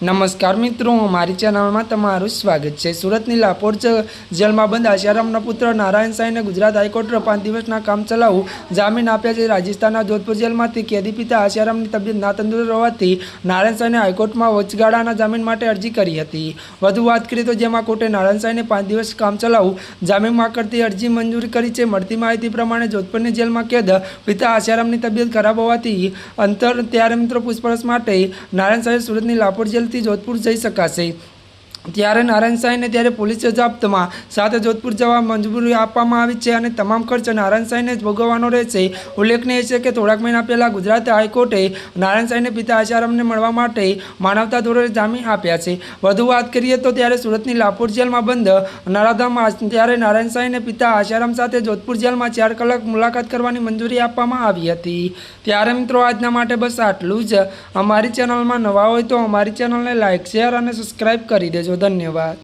નમસ્કાર મિત્રો, મારી ચેનલમાં તમારું સ્વાગત છે. સુરતની લાપોર જેલમાં બંધ આશારામના પુત્ર નારાયણ સાંઈને ગુજરાત હાઈકોર્ટે પાંચ દિવસના કામ ચલાવું જામીન આપ્યા છે. રાજસ્થાનના જોધપુર જેલમાંથી કેદી પિતા આશારામની તબિયત ના તંદુરસ્ત હોવાથી નારાયણ સાંઈને હાઈકોર્ટમાં વચગાળાના જામીન માટે અરજી કરી હતી. વધુ વાત કરીએ તો જેમાં કોર્ટે નારાયણ સાંઈને પાંચ દિવસ કામ ચલાવું જામીનમાં કરતી અરજી મંજૂર કરી છે. મળતી માહિતી પ્રમાણે જોધપુરની જેલમાં કેદ પિતા આશારામની તબિયત ખરાબ હોવાથી અંતર ત્યારે મિત્રો પૂછપરછ માટે નારાયણ સાંઈ સુરતની લાપોર જેલથી જોધપુર જઈ શકાશે. ત્યારે નારાયણ સાંઈને ત્યારે પોલીસ જપ્તમાં સાથે જોધપુર જવા મંજૂરી આપવામાં આવી છે અને તમામ ખર્ચ નારાયણ સાંઈને જ ભોગવવાનો રહેશે. ઉલ્લેખનીય છે કે થોડાક મહિના પહેલાં ગુજરાત હાઈકોર્ટે નારાયણ સાંઈને પિતા આશારામને મળવા માટે માનવતા ધોરણે જામીન આપ્યા છે. વધુ વાત કરીએ તો ત્યારે સુરતની લાપોર જેલમાં બંધ નરાધામાં ત્યારે નારાયણ સાંઈને પિતા આશારામ સાથે જોધપુર જેલમાં ચાર કલાક મુલાકાત કરવાની મંજૂરી આપવામાં આવી હતી. ત્યારે મિત્રો આજના માટે બસ આટલું જ. અમારી ચેનલમાં નવા હોય તો અમારી ચેનલને લાઇક શેર અને સબસ્ક્રાઈબ કરી દેજો. धन्यवाद।